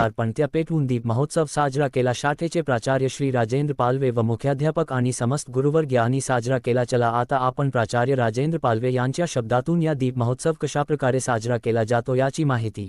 हजार पणत्या पेटवून दीप महोत्सव साजरा केला. शाखेचे प्राचार्य श्री राजेंद्र पालवे व मुख्याध्यापक आणि समस्त गुरुवर्ग यांनी साजरा केला चला. आता आपण प्राचार्य राजेंद्र पालवे यांच्या शब्दातून या दीप महोत्सव कशाप्रकारे साजरा केला जातो याची माहिती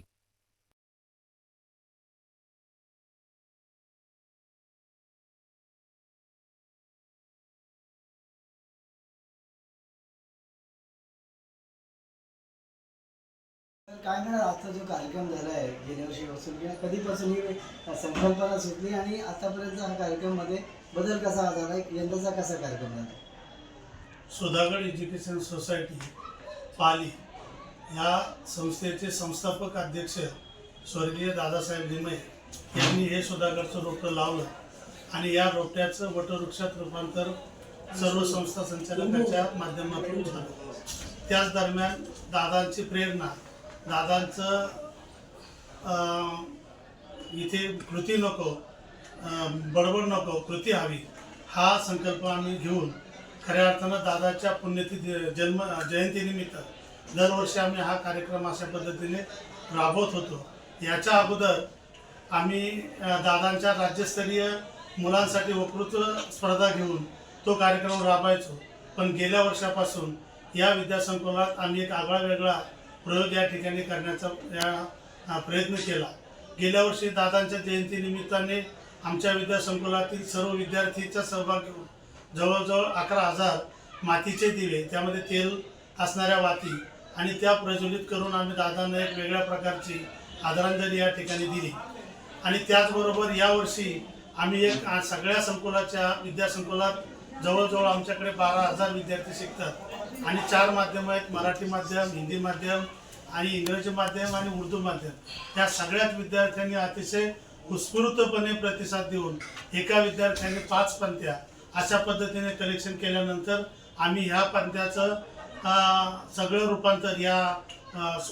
काय म्हणणार आजचा जो कार्यक्रम झाला आहे गेल्या वर्षी पासून किंवा कधीपासून ही संकल्पना सुचली आणि आतापर्यंत हा कार्यक्रममध्ये बदल कसा झाला? यंदाचा कसा कार्यक्रम झाला? सुधागड एज्युकेशन सोसायटी पाली या संस्थेचे संस्थापक अध्यक्ष स्वर्गीय दादासाहेब लिमये यांनी हे सुधागडचं रोपटं लावलं आणि या रोपट्याचं वटवृक्षात रूपांतर सर्व संस्था संचालकाच्या माध्यमातून झालं. त्याच दरम्यान दादांची प्रेरणा दादांचं इथे कृती नको बडबड नको कृती हवी हा संकल्प आम्ही घेऊन खऱ्या अर्थानं दादाच्या पुण्यती जन्म जयंतीनिमित्त दरवर्षी आम्ही हा कार्यक्रम अशा पद्धतीने राबवत होतो. याच्या अगोदर आम्ही दादांच्या राज्यस्तरीय मुलांसाठी वक्तृत्व स्पर्धा घेऊन तो कार्यक्रम राबायचो. पण गेल्या वर्षापासून या विद्यासंकुलात आम्ही एक आगळा वेगळा प्रयोग या ठिकाणी करण्याचा या प्रयत्न केला. गेल्या वर्षी दादांच्या जयंतीनिमित्ताने आमच्या विद्यासंकुलातील सर्व विद्यार्थीचा सहभाग घेऊन जवळजवळ अकरा हजार मातीचे दिवे त्यामध्ये तेल असणाऱ्या वाती आणि त्या प्रज्वलित करून आम्ही दादांना एक वेगळ्या प्रकारची आदरांजली या ठिकाणी दिली. आणि त्याचबरोबर यावर्षी आम्ही एक सगळ्या संकुलाच्या विद्यासंकुलात जवळजवळ आमच्याकडे बारा हजार विद्यार्थी शिकतात. आणि चार माध्यमं आहेत मराठी माध्यम हिंदी माध्यम आणि इंग्रजी माध्यम आणि उर्दू माध्यम. या सगळ्याच विद्यार्थ्यांनी अतिशय उत्स्फूर्तपणे प्रतिसाद देऊन एका विद्यार्थ्याने पाच पंथ्या अशा पद्धतीने कलेक्शन केल्यानंतर आम्ही ह्या पंथ्याचं सगळं रूपांतर या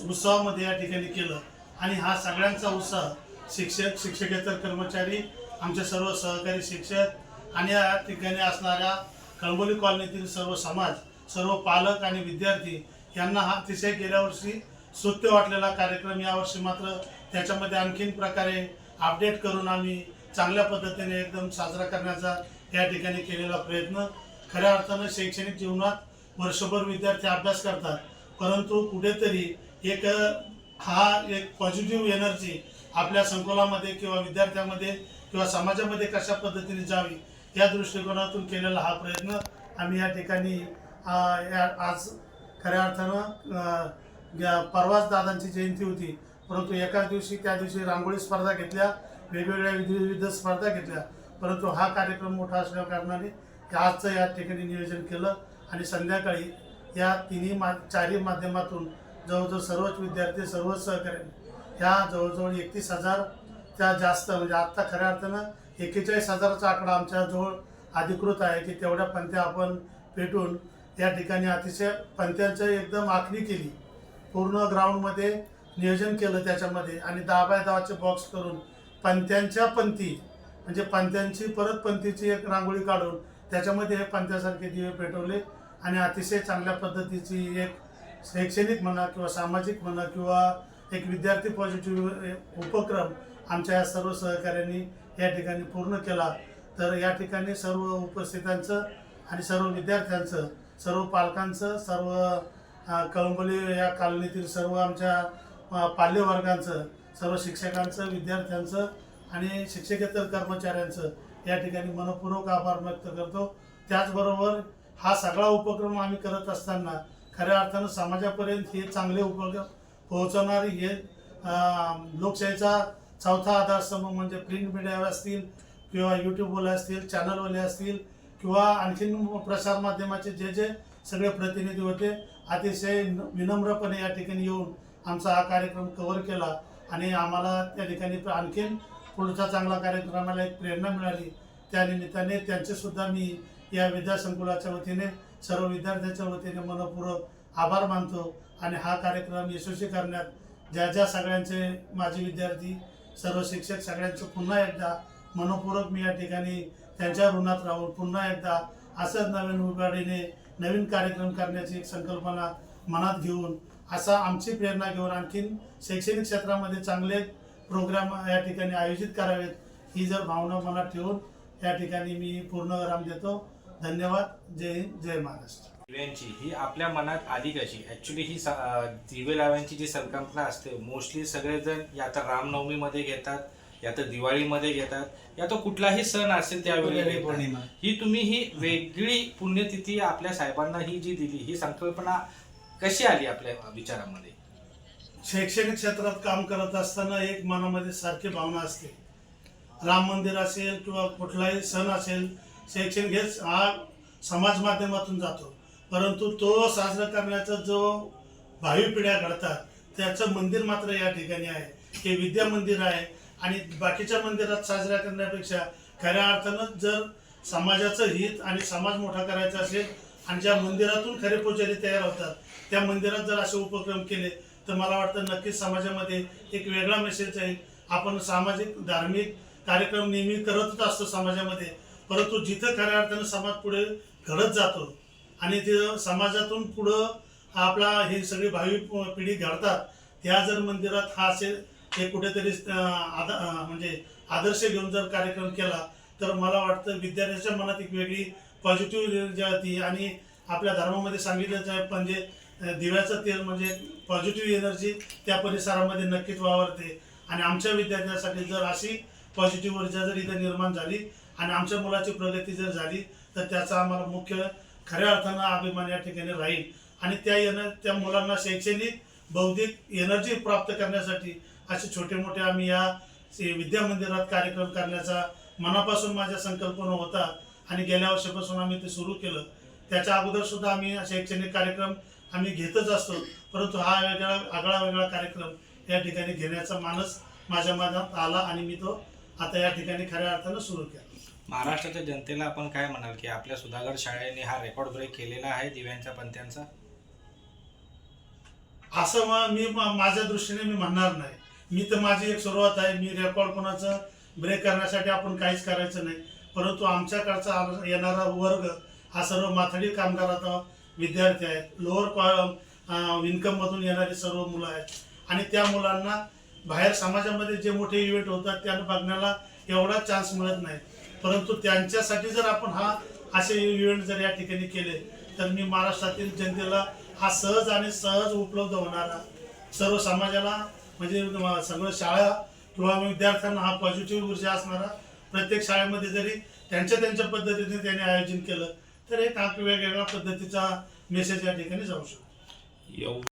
उत्सवामध्ये या ठिकाणी केलं. आणि हा सगळ्यांचा उत्साह शिक्षक शिक्षकेतर कर्मचारी आमचे सर्व सहकारी शिक्षक आणि या ठिकाणी असणाऱ्या कळंबोली कॉलनीतील सर्व समाज सर्व पालक आणि विद्यार्थी यांना हा अतिशय गेल्या वर्षी स्तुत्य वाटलेला कार्यक्रम यावर्षी मात्र त्याच्यामध्ये आणखीन प्रकारे अपडेट करून आम्ही चांगल्या पद्धतीने एकदम साजरा करण्याचा या ठिकाणी केलेला प्रयत्न. खऱ्या अर्थानं शैक्षणिक जीवनात वर्षभर विद्यार्थी अभ्यास करतात परंतु कुठेतरी एक हा एक पॉझिटिव्ह एनर्जी आपल्या संकुलामध्ये किंवा विद्यार्थ्यांमध्ये किंवा समाजामध्ये कशा पद्धतीने जावी या दृष्टिकोनातून केलेला हा प्रयत्न आम्ही या ठिकाणी या- आज खऱ्या अर्थानं परवाच दादांची जयंती होती. परंतु एकाच दिवशी त्या दिवशी रांगोळी स्पर्धा घेतल्या वेगवेगळ्या विविध विविध स्पर्धा घेतल्या. परंतु हा कार्यक्रम मोठा असल्या कारणाने आजचं या ठिकाणी नियोजन केलं आणि संध्याकाळी या तिन्ही मा चारही माध्यमातून जवळजवळ सर्वच विद्यार्थी सर्वच सहकार्याने ह्या जवळजवळ एकतीस हजार त्या जास्त म्हणजे आत्ता खऱ्या अर्थानं एक्केचाळीस हजाराचा आकडा आमच्याजवळ अधिकृत आहे की तेवढ्या पंथ्या आपण पेटून या ठिकाणी अतिशय पंत्यांचं एकदम आखणी केली. पूर्ण ग्राउंडमध्ये नियोजन केलं त्याच्यामध्ये आणि दहा बाय दहाचे बॉक्स करून पंथ्यांच्या पंथी म्हणजे पंथ्यांची परत पंथीची एक रांगोळी काढून त्याच्यामध्ये हे पंथ्यासारखे दिवे पेटवले आणि अतिशय चांगल्या पद्धतीची एक शैक्षणिक म्हणा किंवा सामाजिक म्हणा किंवा एक विद्यार्थी पॉझिटिव्ह उपक्रम आमच्या या सर्व सहकाऱ्यांनी या ठिकाणी पूर्ण केला. तर या ठिकाणी सर्व उपस्थितांचं आणि सर्व विद्यार्थ्यांचं सर्व पालकांचं सर्व कळंबली कळंबोली या कॉलनीतील सर्व आमच्या पाल्यवर्गांचं सर्व शिक्षकांचं विद्यार्थ्यांचं आणि शिक्षकेतर कर्मचाऱ्यांचं या ठिकाणी मनपूर्वक आभार व्यक्त करतो. त्याचबरोबर हा सगळा उपक्रम आम्ही करत असताना खऱ्या अर्थानं समाजापर्यंत हे चांगले उपक्रम पोहोचवणारी हे लोकशाहीचा चौथा आधारस्तंभ म्हणजे प्रिंट मीडियावर असतील किंवा यूट्यूबवाले असतील चॅनलवाले असतील किंवा आणखीन प्रसारमाध्यमाचे जे जे सगळे प्रतिनिधी होते अतिशय न- विनम्रपणे या ठिकाणी येऊन आमचा हा कार्यक्रम कव्हर केला आणि आम्हाला त्या ठिकाणी आणखीन पुढचा चांगला कार्यक्रमाला एक प्रेरणा मिळाली. त्या निमित्ताने मी या विद्यासंकुलाच्या वतीने सर्व विद्यार्थ्यांच्या वतीने मनपूर्वक आभार मानतो आणि हा कार्यक्रम यशस्वी करण्यात ज्या ज्या सगळ्यांचे माझे विद्यार्थी सर्व शिक्षक सगळ्यांचं पुन्हा एकदा मनपूर्वक मी या ठिकाणी त्यांच्या ऋणात राहून पुन्हा एकदा असंच नवीन उभाडीने नवीन कार्यक्रम करण्याची एक संकल्पना मनात घेऊन असा आमची प्रेरणा घेऊन आणखीन शैक्षणिक क्षेत्रामध्ये चांगले प्रोग्राम या ठिकाणी आयोजित करावेत ही जर भावना मनात ठेवून या ठिकाणी मी पूर्ण विराम देतो. धन्यवाद. जय हिंद. जय महाराष्ट्र. दिव्यांची ही आपल्या मनात आली कशी? ऍक्च्युली ही दिवे लावायची जी संकल्पना असते मोस्टली सगळेजण या तर रामनवमीमध्ये घेतात या तर दिवाळीमध्ये घेतात या तर कुठलाही सण असेल त्यावेळी. ही तुम्ही ही वेगळी पुण्यतिथी आपल्या साहेबांना ही जी दिली ही संकल्पना कशी आली आपल्या विचारामध्ये? शैक्षणिक क्षेत्रात काम करत असताना एक मनामध्ये सारखी भावना असते. राम मंदिर असेल किंवा कुठलाही सण असेल शैक्षणिक हेच हा समाज माध्यमातून जातो. परंतु तो साजरा करण्याचा जो भावी पिढ्या घडतात त्याचं मंदिर मात्र या ठिकाणी आहे. हे विद्या मंदिर आहे आणि बाकीच्या मंदिरात साजरा करण्यापेक्षा खऱ्या अर्थानं जर समाजाचं हित आणि समाज मोठा करायचा असेल आणि ज्या मंदिरातून खरे पुजारी तयार होतात त्या मंदिरात जर असे उपक्रम केले तर मला वाटतं नक्कीच समाजामध्ये एक वेगळा मेसेज आहे. आपण सामाजिक धार्मिक कार्यक्रम नेहमी करतच असतो समाजामध्ये. परंतु जिथं खऱ्या अर्थानं समाज पुढे घडत जातो आणि ते समाजातून पुढं आपला ही सगळी भावी पिढी घडतात त्या जर मंदिरात हा असे हे कुठेतरी आदा आद म्हणजे आदर्श घेऊन जर कार्यक्रम केला तर मला वाटतं विद्यार्थ्याच्या मनात एक वेगळी पॉझिटिव्ह जी येते आणि आपल्या धर्मामध्ये सांगितलं आहे म्हणजे दिव्याचं तेल म्हणजे पॉझिटिव्ह एनर्जी त्या परिसरामध्ये नक्कीच वावरते. आणि आमच्या विद्यार्थ्यांसाठी जर अशी पॉझिटिव्ह ऊर्जा जर इथं निर्माण झाली आणि आमच्या मुलाची प्रगती जर झाली तर त्याचा आम्हाला मुख्य खऱ्या अर्थानं अभिमान या ठिकाणी राहील. आणि त्या एनर त्या मुलांना शैक्षणिक बौद्धिक एनर्जी प्राप्त करण्यासाठी असे छोटे मोठे आम्ही या विद्या मंदिरात कार्यक्रम करण्याचा मनापासून माझ्या संकल्पना होता. आणि गेल्या वर्षापासून आम्ही ते सुरू केलं. त्याच्या अगोदर सुद्धा आम्ही शैक्षणिक कार्यक्रम आम्ही घेतच असतो. परंतु हा वेगळा आगळा वेगळा कार्यक्रम या ठिकाणी घेण्याचा मानस माझ्या मनात आला आणि मी तो आता या ठिकाणी खऱ्या अर्थानं सुरू केला. महाराष्ट्राच्या जनतेला आपण काय म्हणाल की आपल्या सुधागड शाळेने हा रेकॉर्ड ब्रेक केलेला आहे दिव्यांच्या पंथ्यांचा? असं मग मी मा- माझ्या दृष्टीने मी म्हणणार नाही. मी तर माझी एक सुरुवात आहे. मी रेकॉर्ड कोणाचं ब्रेक करण्यासाठी आपण काहीच करायचं नाही. परंतु आमच्याकडचा येणारा वर्ग हा सर्व माथडी कामगार आता विद्यार्थी आहेत. लोअर इन्कममधून येणारी सर्व मुलं आहेत. आणि त्या मुलांना बाहेर समाजामध्ये जे मोठे इव्हेंट होतात त्यांना बघण्याला एवढा चान्स मिळत नाही. परंतु त्यांच्यासाठी जर आपण हा असे इव्हेंट जर या ठिकाणी केले तर मी महाराष्ट्रातील जनतेला हा सहज आणि सहज उपलब्ध होणारा सर्व समाजाला म्हणजे सगळं शाळा किंवा विद्यार्थ्यांना हा पॉझिटिव्ह ऊर्जा असणारा प्रत्येक शाळेमध्ये जरी त्यांच्या त्यांच्या पद्धतीने त्यांनी आयोजन केलं तर एक हा वेगवेगळ्या पद्धतीचा मेसेज या ठिकाणी जाऊ शकतो.